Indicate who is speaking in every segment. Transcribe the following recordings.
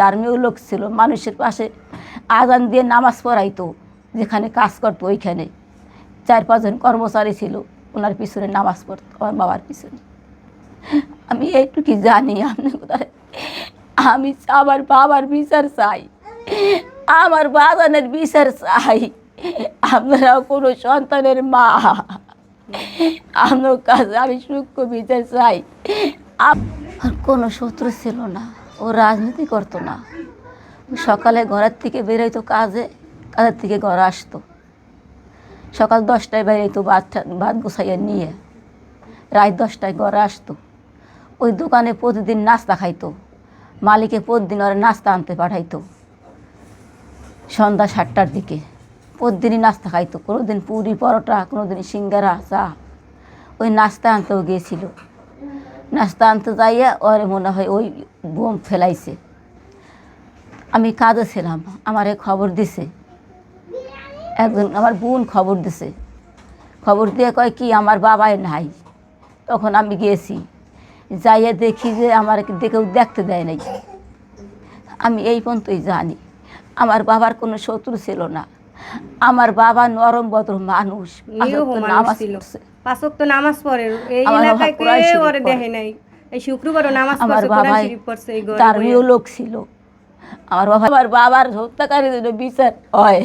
Speaker 1: ধর্মীয় লোক ছিল, মানুষের পাশে আজান দিয়ে নামাজ পড়াইতো, যেখানে কাজ করতো ওইখানে। চার পাঁচজন কর্মচারী ছিল, ওনার পিছনে নামাজ পড়তো, আমার বাবার পিছনে। আমি এইটুকু জানি, আপনি আমি আমার বাবার বিচার চাই, আমার বাগানের বিচার চাই। আপনারা কোনো সন্তানের মা। আপনার কাছে আমি সূক্ষ্ম বিচার চাই। আর কোনো শত্রু ছিল না। ও রাজনীতি করতো না। সকালে ঘরের থেকে বেরোইতো কাজে, কাজের থেকে ঘরে আসতো। সকাল দশটায় বেরোইতো ভাত ভাত গোছাইয়ে নিয়ে। রাত দশটায় ঘরে আসতো। ওই দোকানে প্রতিদিন নাস্তা খাইতো। মালিকে প্রতিদিন ওরা নাস্তা আনতে পাঠাইতো। সন্ধ্যা সাতটার দিকে। প্রতিদিনই নাস্তা খাইতো। কোনো দিন পুরি পরোটা কোনো দিন সিঙ্গারা, চা। ওই নাস্তা আনতেও গিয়েছিল। নাস্তা আনতে যাইয়া ওরে মনে হয় ওই বোম ফেলাইছে। আমি কাজে ছিলাম আমারে খবর দিছে। একজন আমার বোন খবর দিছে। খবর দিয়ে কয় কি আমার বাবাই নাই। তখন আমি গিয়েছি যাইয়া দেখি যে আমার দেখেও দেখতে দেয় নাই। আমি এই পর্যন্তই জানি আমার বাবার কোনো শত্রু ছিল না। আমার বাবা নরম ভদ্র মানুষ নামাজ
Speaker 2: ছিল। পাঁচক তো নামাজ পড়ে। এই এলাকায় কেউ ওরে দেখে নাই। এই শুক্রবারও নামাজ
Speaker 1: আমার
Speaker 2: পড়ছে কোরআন শরীফ পড়ছে এই ঘরে
Speaker 1: লোক ছিল। আমার বাবা আমার বাবার হত্যাকারীর জন্য বিচার হয়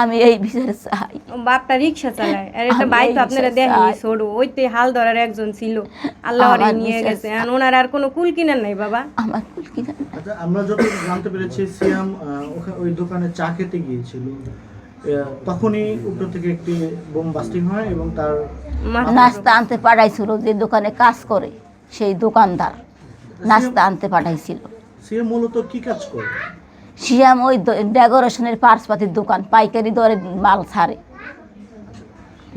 Speaker 1: আমি এই বিচার চাই।
Speaker 2: বাপটা রিক্সা চালায়। আর একটা বাইক তো আপনারা
Speaker 1: বিশ্বাস
Speaker 2: দেখেনি
Speaker 1: চাই।
Speaker 2: ছোট। ওইতে হাল ধরার একজন ছিল। আল্লাহ ওরে নিয়ে গেছে। আর ওনার আর কোনো কুল কিনার নাই বাবা।
Speaker 1: আমার কুল কিনা
Speaker 3: আচ্ছা আমরা যত জানতে পেরেছি সিয়াম ওই দোকানে চা খেতে গিয়েছিল। তখনই উপর থেকে একটি বোম বাস্টিং হয় এবং তার
Speaker 1: নাস্তা আনতে পাঠাইছিল যে দোকানে কাজ করে সেই দোকানদার নাস্তা আনতে পাঠাইছিল।
Speaker 3: সিয়াম মূলত কি কাজ করে?
Speaker 1: শিয়াম ওই ডেকোরেশনের পার্সপাতির দোকান পাইকারি দরে মাল ছাড়ে।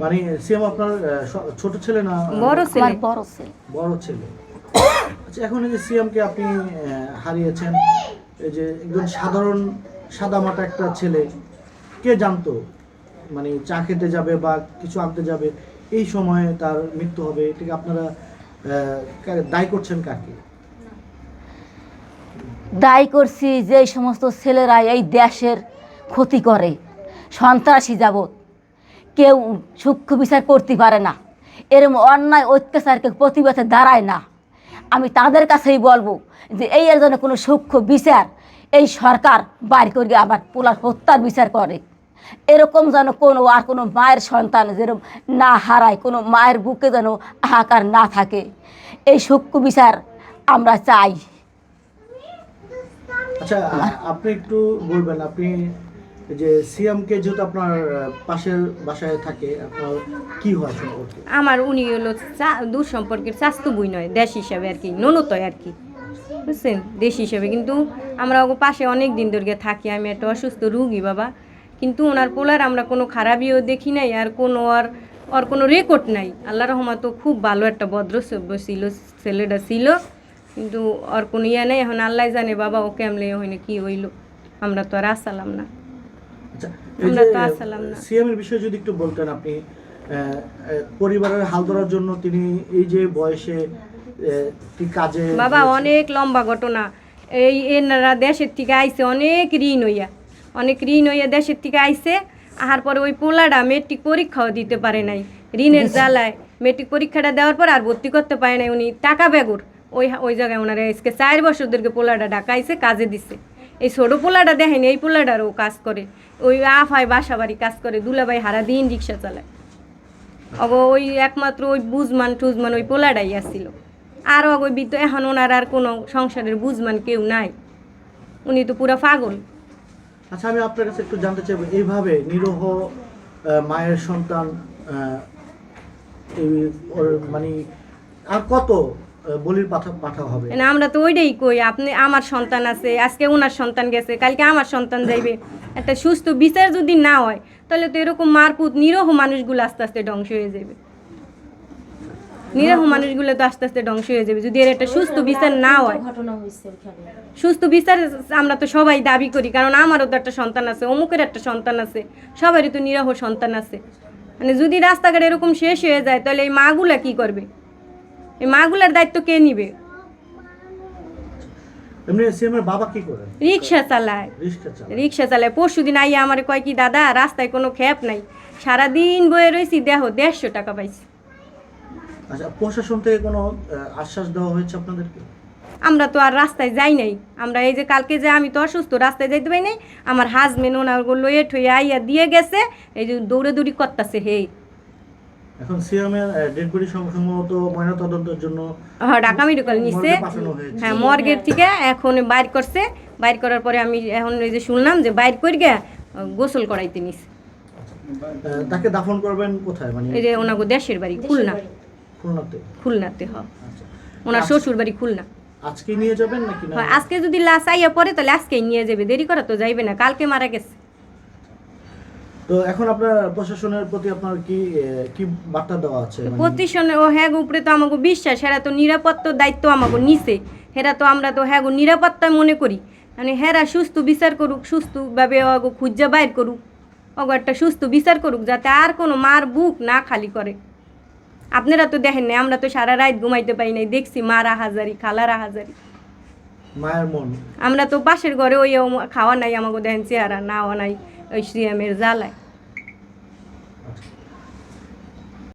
Speaker 3: মানে সিয়াম আপনার ছোট ছেলে না?
Speaker 2: বড় ছেলে।
Speaker 1: বড় ছেলে।
Speaker 3: বড় ছেলে। আচ্ছা এখন এই যে সিয়ামকে আপনি হারিয়েছেন এই যে একজন সাধারণ সাদামাটা একটা ছেলে কে জানতো? মানে চা খেতে যাবে বা কিছু আনতে যাবে, এই সময়ে তার মৃত্যু হবে, এটাকে আপনারা দায়ী করছেন কাকে?
Speaker 1: দায়ী করছি যে সমস্ত ছেলেরা এই দেশের ক্ষতি করে, সন্ত্রাসী যাবৎ। কেউ সূক্ষ্ম বিচার করতে পারে না, এরম অন্যায় অত্যাচারকে প্রতিবাদে দাঁড়ায় না। আমি তাদের কাছেই বলব যে এই এর জন্য কোনো সূক্ষ্ম বিচার, এই সরকার বাইর করে আবার পোলার হত্যার বিচার করে। এরকম যেন কোনো আর কোনো মায়ের সন্তান যেরকম না হারায় কোনো মায়ের বুকে যেন হাহাকার না থাকে। এই সূক্ষ্ম বিচার আমরা চাই।
Speaker 3: আচ্ছা আপনি একটু বলবেন আপনি যে সিএমকে যেহেতু আপনার পাশের বাসায় থাকে আপনার কি হয় সম্পর্কে?
Speaker 2: আমার উনি হলো দূর সম্পর্কের স্বাস্থ্য বই নয় দেশ হিসাবে আর কি ননতয় আর কি। বুঝছেন? দেশ হিসাবে কিন্তু আমরা পাশে অনেক দিন ধরে থাকি আমি একটা অসুস্থ রুগী বাবা। কিন্তু ওনার পোলার আমরা কোনো খারাপিও দেখি নাই আর কোনো আর ওর কোনো রেকর্ড নাই। আল্লাহ রহমত খুব ভালো একটা ভদ্র সভ্য ছিল ছেলেটা ছিল কিন্তু ওর কোনো ইয়ে নেই। এখন আল্লাহ জানে বাবা ও কেমলে হইলে কি হইল। আমরা তো আর আসালাম না।
Speaker 3: আচ্ছা
Speaker 2: আমরা তো আসলাম না।
Speaker 3: সিএম এর বিষয়ে যদি একটু বলতেন আপনি পরিবারের হাল ধরার জন্য তিনি এই যে বয়সে কাজে
Speaker 2: বাবা অনেক লম্বা ঘটনা। এই এনারা দেশের থেকে আইছে অনেক ঋণ হইয়া। অনেক ঋণ হইয়া দেশের থেকে আইসে আহার পরে ওই পোলাটা মেট্রিক পরীক্ষাও দিতে পারে নাই। ঋণের জ্বালায় মেট্রিক পরীক্ষাটা দেওয়ার পর আর ভর্তি করতে পারে নাই উনি। টাকা বেগুর। ওই ওই জায়গায় ওনারা আজকে চার বছর ধরে পোলাটা ডাকাইছে কাজে দিছে। এই ছোটো পোলাটা দেখেনি এই পোলাটারও কাজ করে। ওই আফায় বাসা বাড়ি কাজ করে দুলাভাই হারা দিন রিক্সা চালায়। অগ ওই একমাত্র ওই বুঝমান টুজমান ওই পোলাটাই আসছিল আর অগ ওই বিদ্য এখন ওনার আর কোনো সংসারের বুঝমান কেউ নাই। উনি তো পুরা পাগল।
Speaker 3: আচ্ছা আমি আপনার কাছে একটু জানতে চাইব, এইভাবে নিরহ মায়ের সন্তান মানে আর কত বলির পাঠা পাঠা হবে?
Speaker 2: মানে আমরা তো ওইটাই কই, আপনি আমার সন্তান আছে, আজকে ওনার সন্তান গেছে, কালকে আমার সন্তান যাইবে। একটা সুস্থ বিচার যদি না হয়, তাহলে তো এরকম মারপুত নিরহ মানুষগুলো আস্তে আস্তে ধ্বংস হয়ে যাবে। নিরহ মানুষগুলো তো আস্তে আস্তে ধ্বংস হয়ে যাবে। যদি এর একটা সুস্থ বিচার না হয় সুস্থ বিচার আমরা তো সবাই দাবি করি কারণ আমারও তো একটা সন্তান আছে অমুকের একটা সন্তান আছে সবারই তো নিরহ সন্তান আছে। মানে যদি রাস্তাঘাট এরকম শেষ হয়ে যায় তাহলে এই মাগুলা কি করবে? এই মাগুলার দায়িত্ব কে নিবে?
Speaker 3: এমনি সিএম এর বাবা কি করেন
Speaker 2: রিক্সা চালায়।
Speaker 3: রিক্সা চালায়।
Speaker 2: রিক্সা চালায়। পরশু দিন আইয়া আমার কয় কি দাদা রাস্তায় কোনো খ্যাপ নাই। সারাদিন বয়ে রয়েছি দেহ দেড়শো টাকা পাইছি।
Speaker 3: আচ্ছা প্রশাসন থেকে কোনো আশ্বাস দেওয়া হয়েছে আপনাদেরকে?
Speaker 2: আমরা তো আর রাস্তায় যাই নাই। আমরা এই যে কালকে যে আমি তো অসুস্থ রাস্তায় যাইতে পারি নাই। আমার হাজবেন্ড ওনার লয়েট হয়ে আইয়া দিয়ে গেছে এই যে দৌড়ে দৌড়ি করতেছে হে।
Speaker 3: এখন সিএম এর ডেড বডি সম্ভবত ময়নাতদন্তের জন্য
Speaker 2: হ্যাঁ ঢাকা মেডিকেল নিছে। হ্যাঁ মর্গের থেকে এখন বাইর করছে। বাইর করার পরে আমি এখন এই যে শুনলাম যে বাইর করে গিয়া গোসল করাইতে নিছে।
Speaker 3: তাকে দাফন করবেন কোথায়? মানে
Speaker 2: এই যে ওনাগো দেশের বাড়ি খুলনা।
Speaker 3: খুলনাতে?
Speaker 2: খুলনাতে হ।
Speaker 3: আচ্ছা।
Speaker 2: ওনার শ্বশুর বাড়ি খুলনা।
Speaker 3: আজকে নিয়ে যাবেন নাকি না?
Speaker 2: আজকে যদি লাশ আইয়া পরে তাহলে আজকেই নিয়ে যাবে। দেরি করা তো যাইবে না কালকে মারা গেছে।
Speaker 3: তো এখন আপনার প্রশাসনের প্রতি আপনার কি কি বার্তা দেওয়া আছে? মানে-
Speaker 2: প্রতিষ্ঠানে ও হ্যাঁ উপরে তো আমাকে বিশ্বাস হেরা তো নিরাপত্তার দায়িত্ব আমাকে নিছে। হেরা তো আমরা তো হ্যাঁ নিরাপত্তা মনে করি। মানে হেরা সুস্থ বিচার করুক সুস্থভাবে অগো খুঁজা বাইর করুক। অগো একটা সুস্থ বিচার করুক যাতে আর কোনো মার বুক না খালি করে। আপনারা তো দেখেন না আমরা তো সারা রাত ঘুমাইতে পারি নাই দেখছি মারা হাজারি খালারা হাজারি
Speaker 3: মায়ের মন।
Speaker 2: আমরা তো পাশের ঘরে ওই খাওয়া নাই আমাকে দেখেন চেহারা নাওয়া নাই ওই শ্রিয়ামের জ্বালায়।